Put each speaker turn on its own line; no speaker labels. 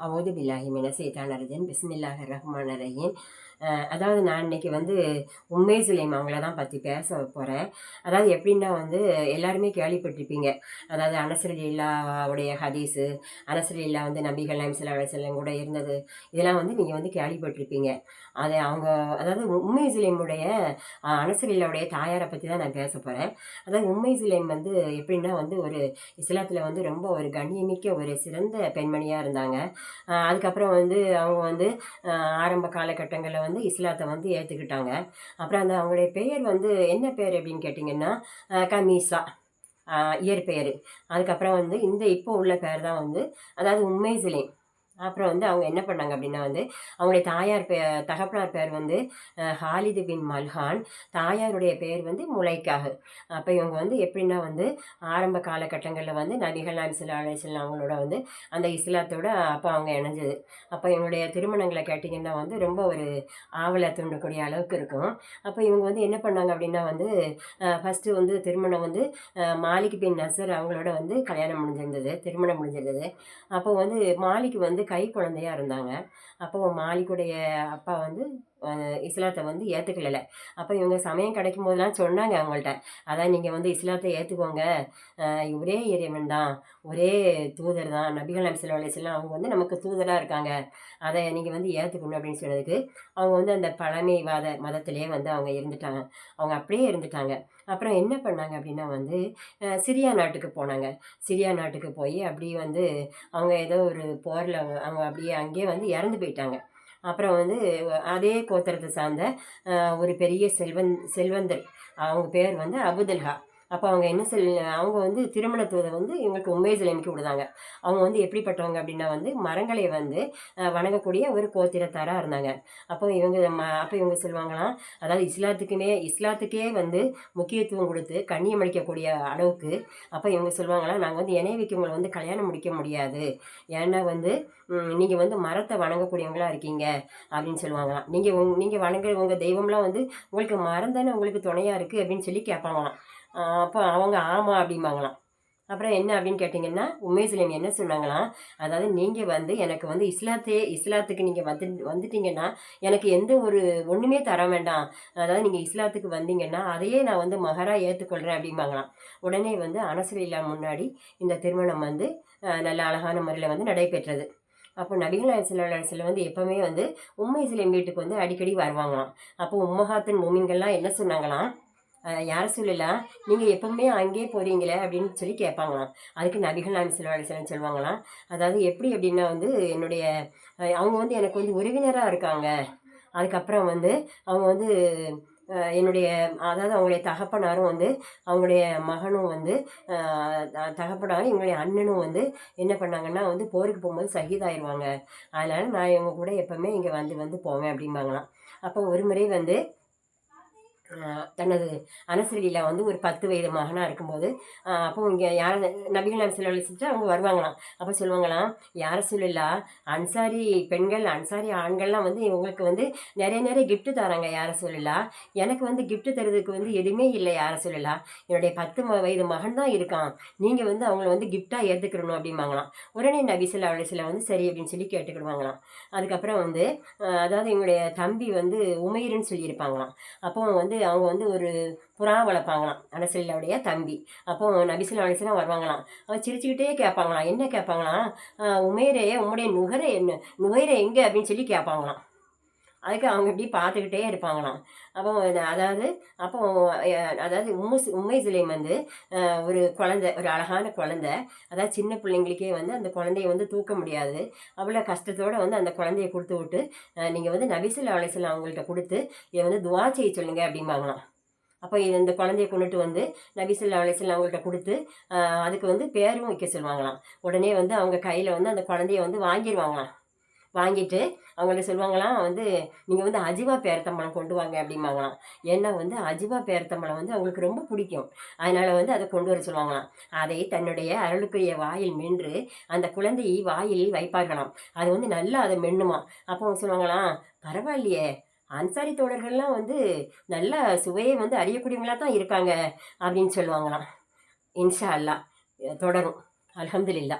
அவது பில்லாஹி மின சைத்தான ரஜீம். பிஸ்மில்லாஹ் ரஹ்மான் ரஹீம். அதாவது நான் இன்னைக்கு வந்து உண்மை சுலைம் அவங்கள தான் பற்றி பேச போகிறேன் அதாவது எப்படின்னா வந்து எல்லாருமே கேள்விப்பட்டிருப்பீங்க. அதாவது அனசரலில்லாவுடைய ஹதீஸு அனசரலில்லா வந்து நபிகள் நாயம் சில கூட இருந்தது. இதெல்லாம் வந்து நீங்கள் வந்து கேள்விப்பட்டிருப்பீங்க. அதை அவங்க அதாவது உண்மை சுலைமுடைய அனசரலில்லாவுடைய தாயாரை பற்றி தான் நான் பேச போகிறேன் அதாவது உண்மை சுலைம் வந்து எப்படின்னா வந்து ஒரு இஸ்லாத்தில் வந்து ரொம்ப ஒரு கண்ணியமிக்க ஒரு சிறந்த பெண்மணியாக இருந்தாங்க. அதுக்கப்புறம் வந்து அவங்க வந்து ஆரம்ப காலகட்டங்களில் வந்து இஸ்லாத்தை வந்து ஏற்றுக்கிட்டாங்க அப்புறம் அந்த அவங்களுடைய பெயர் வந்து என்ன பெயர் அப்படின்னு கேட்டிங்கன்னா கமீசா. இயற்பெயர். அதுக்கப்புறம் வந்து இந்த இப்போ உள்ள பெயர் தான் வந்து அதாவது உண்மை சிலை அப்புறம் வந்து அவங்க என்ன பண்ணாங்க அப்படின்னா வந்து அவங்களுடைய தாயார் பே தகப்பனார் பேர் வந்து ஹாலிது பின் மல்ஹான். தாயாருடைய பேர் வந்து முலைக்காக அப்போ இவங்க வந்து எப்படின்னா வந்து ஆரம்ப காலகட்டங்களில் வந்து நபிகள் நாயம் சில அலைசல்லாம் அவங்களோட வந்து அந்த இஸ்லாத்தோட அப்போ அவங்க இணைஞ்சது. அப்போ இவங்களுடைய திருமணங்களை கேட்டிங்கன்னா வந்து ரொம்ப ஒரு ஆவலை தூண்டக்கூடிய அளவுக்கு இருக்கும். அப்போ இவங்க வந்து என்ன பண்ணாங்க அப்படின்னா வந்து ஃபஸ்ட்டு வந்து திருமணம் வந்து மாலிக் பின் நசர் அவங்களோட வந்து கல்யாணம் முடிஞ்சிருந்தது திருமணம் முடிஞ்சிருந்தது. அப்போ வந்து மாலிக் வந்து கை குழந்தையா இருந்தாங்க. அப்போ மாலிக்குடைய அப்பா வந்து இஸ்லாத்தை வந்து ஏற்றுக்கல அப்போ இவங்க சமயம் கிடைக்கும் போதெல்லாம் சொன்னாங்க அவங்கள்ட்ட. அதான் நீங்கள் வந்து இஸ்லாத்தை ஏற்றுக்கோங்க ஒரே இறைவன் தான். ஒரே தூதர் தான். நபிகள் நபி சொல்லி அலிஸ்லாம் அவங்க வந்து நமக்கு தூதராக இருக்காங்க. அதை நீங்கள் வந்து ஏற்றுக்கணும் அப்படின்னு சொன்னதுக்கு அவங்க வந்து அந்த பழமைவாத மதத்திலே வந்து அவங்க இருந்துட்டாங்க. அவங்க அப்படியே இருந்துட்டாங்க. அப்புறம் என்ன பண்ணாங்க அப்படின்னா வந்து சிரியா நாட்டுக்கு போனாங்க. சிரியா நாட்டுக்கு போய் அப்படியே வந்து அவங்க ஏதோ ஒரு போரில் அவங்க அப்படியே அங்கேயே வந்து இறந்து போயிட்டாங்க. அப்புறம் வந்து அதே கோத்திரத்தை சார்ந்த ஒரு பெரிய செல்வந் செல்வந்தர். அவங்க பேர் வந்து அபுதல்ஹா. அப்போ அவங்க என்ன செல் அவங்க வந்து திருமணத்துவதை வந்து இவங்களுக்கு உண்மை சிலைமிக்கு விடுதாங்க. அவங்க வந்து எப்படிப்பட்டவங்க அப்படின்னா வந்து மரங்களை வந்து வணங்கக்கூடிய ஒரு கோத்திரத்தாராக இருந்தாங்க. அப்போ இவங்க ம அப்போ இவங்க சொல்லுவாங்களாம் அதாவது இஸ்லாத்துக்குமே இஸ்லாத்துக்கே வந்து முக்கியத்துவம் கொடுத்து கண்ணியம் அளிக்கக்கூடிய அளவுக்கு அப்போ இவங்க சொல்லுவாங்களாம் நாங்கள் வந்து இணைய வைக்கவங்களை வந்து கல்யாணம் முடிக்க முடியாது. ஏன்னா வந்து நீங்கள் வந்து மரத்தை வணங்கக்கூடியவங்களா இருக்கீங்க. அப்படின்னு சொல்லுவாங்களாம். நீங்கள் உங் நீங்கள் வணங்குற உங்கள் தெய்வம்லாம் வந்து உங்களுக்கு மரம் தானே உங்களுக்கு துணையாக இருக்குது அப்படின்னு சொல்லி கேட்பாங்களாம். அப்போ அவங்க ஆமாம் அப்படிம்பாங்களாம். அப்புறம் என்ன அப்படின்னு கேட்டிங்கன்னா உண்மை சிலம் என்ன சொன்னாங்களாம்? அதாவது நீங்கள் வந்து எனக்கு வந்து இஸ்லாத்தே இஸ்லாத்துக்கு நீங்கள் வந்து வந்துட்டீங்கன்னா எனக்கு எந்த ஒரு ஒன்றுமே தர வேண்டாம். அதாவது நீங்கள் இஸ்லாத்துக்கு வந்தீங்கன்னா அதையே நான் வந்து மகராக ஏற்றுக்கொள்கிறேன் அப்படிம்பாங்களாம். உடனே வந்து அனசரில்லா முன்னாடி இந்த திருமணம் வந்து நல்ல அழகான முறையில் வந்து நடைபெற்றது. அப்போ நபிகள் சில சில வந்து எப்போவுமே வந்து உண்மை சிலையும் வீட்டுக்கு வந்து அடிக்கடி வருவாங்களாம். அப்போ உம்மஹாத்தின் மூமிங்கள்லாம் என்ன சொன்னாங்களாம்? யார சொல்லலாம் நீங்கள் எப்பவுமே அங்கேயே போகிறீங்களே அப்படின்னு சொல்லி கேட்பாங்களாம். அதுக்கு நபிகள் நாயம் சில சொல்லுவாங்களாம். அதாவது எப்படி அப்படின்னா வந்து என்னுடைய அவங்க வந்து எனக்கு வந்து உறவினராக இருக்காங்க. அதுக்கப்புறம் வந்து அவங்க வந்து என்னுடைய அதாவது அவங்களுடைய தகப்பனாரும் வந்து அவங்களுடைய மகனும் வந்து த- தகப்பனாரும் எங்களுடைய அண்ணனும் வந்து என்ன பண்ணாங்கன்னா வந்து போருக்கு போகும்போது சகிதாயிருவாங்க. அதனால் நான் இவங்க கூட எப்போவுமே இங்கே வந்து வந்து போவேன் அப்படிம்பாங்களாம். அப்போ ஒரு முறை வந்து தனது அனசரியில் வந்து ஒரு பத்து வயது மகனாக இருக்கும்போது அப்போ இங்கே யார நபிகள் நாம் அவங்க வருவாங்களாம். அப்போ சொல்லுவாங்களாம் யார சொல்லலா அன்சாரி பெண்கள் அன்சாரி ஆண்கள்லாம் வந்து இவங்களுக்கு வந்து நிறைய நிறைய கிஃப்ட்டு தராங்க. யார சொல்லலா எனக்கு வந்து கிஃப்ட்டு தரதுக்கு வந்து எதுவுமே இல்லை. யார சொல்லலா என்னுடைய பத்து வயது மகன் தான் இருக்கான். நீங்கள் வந்து அவங்கள வந்து கிஃப்டாக ஏற்றுக்கிடணும் அப்படிம்பாங்களாம். உடனே நபிசில் சில வந்து சரி அப்படின்னு சொல்லி கேட்டுக்கிடுவாங்களாம். அதுக்கப்புறம் வந்து அதாவது எங்களுடைய தம்பி வந்து உமையிருன்னு சொல்லியிருப்பாங்களாம். அப்போ வந்து அவங்க வந்து ஒரு புறா வளர்ப்பாங்களாம் அனசிலுடைய தம்பி. அப்போ நபிசில் அனசிலாம் வருவாங்களாம். அவன் சிரிச்சுக்கிட்டே கேட்பாங்களாம் என்ன கேட்பாங்களாம்? உமையரே உம்முடைய நுகரை என்ன நுகைரை எங்கே? அப்படின்னு சொல்லி கேட்பாங்களாம். அதுக்கு அவங்க இப்படி பார்த்துக்கிட்டே இருப்பாங்களாம். அப்போ அதாவது அப்போ அதாவது உம்மு உண்மை சிலையும் வந்து ஒரு குழந்த ஒரு அழகான குழந்த. அதாவது சின்ன பிள்ளைங்களுக்கே வந்து அந்த குழந்தைய வந்து தூக்க முடியாது. அவ்வளோ கஷ்டத்தோடு வந்து அந்த குழந்தைய கொடுத்து விட்டு நீங்கள் வந்து நபிசில் அலிசல் அவங்கள்ட்ட கொடுத்து இதை வந்து துவா செய்ய சொல்லுங்க அப்படிம்பாங்களாம். அப்போ இது இந்த குழந்தைய கொண்டுட்டு வந்து நபிசுல்லா அலிஸ்லாம் அவங்கள்ட்ட கொடுத்து அதுக்கு வந்து பேரும் வைக்க சொல்லுவாங்களாம். உடனே வந்து அவங்க கையில் வந்து அந்த குழந்தைய வந்து வாங்கிடுவாங்களாம் வாங்கிட்டு அவங்கள்ட்ட சொல்லுவாங்களாம் வந்து நீங்கள் வந்து அஜிவா பேரத்தம்பழம் கொண்டு வாங்க அப்படிம்பாங்களாம். ஏன்னா வந்து அஜிவா பேரத்தம்பழம் வந்து அவங்களுக்கு ரொம்ப பிடிக்கும். அதனால் வந்து அதை கொண்டு வர சொல்லுவாங்களாம். அதை தன்னுடைய அருளுக்குரிய வாயில் மென்று அந்த குழந்தையை வாயில் வைப்பார்களாம். அது வந்து நல்லா அதை மென்னுமா அப்போ அவங்க சொல்லுவாங்களாம் பரவாயில்லையே அன்சாரி தோழர்கள்லாம் வந்து நல்ல சுவையை வந்து அறியக்கூடியவங்களா தான் இருக்காங்க அப்படின்னு சொல்லுவாங்களாம். இன்ஷா அல்லாஹ் தொடரும். அலமதுல்லா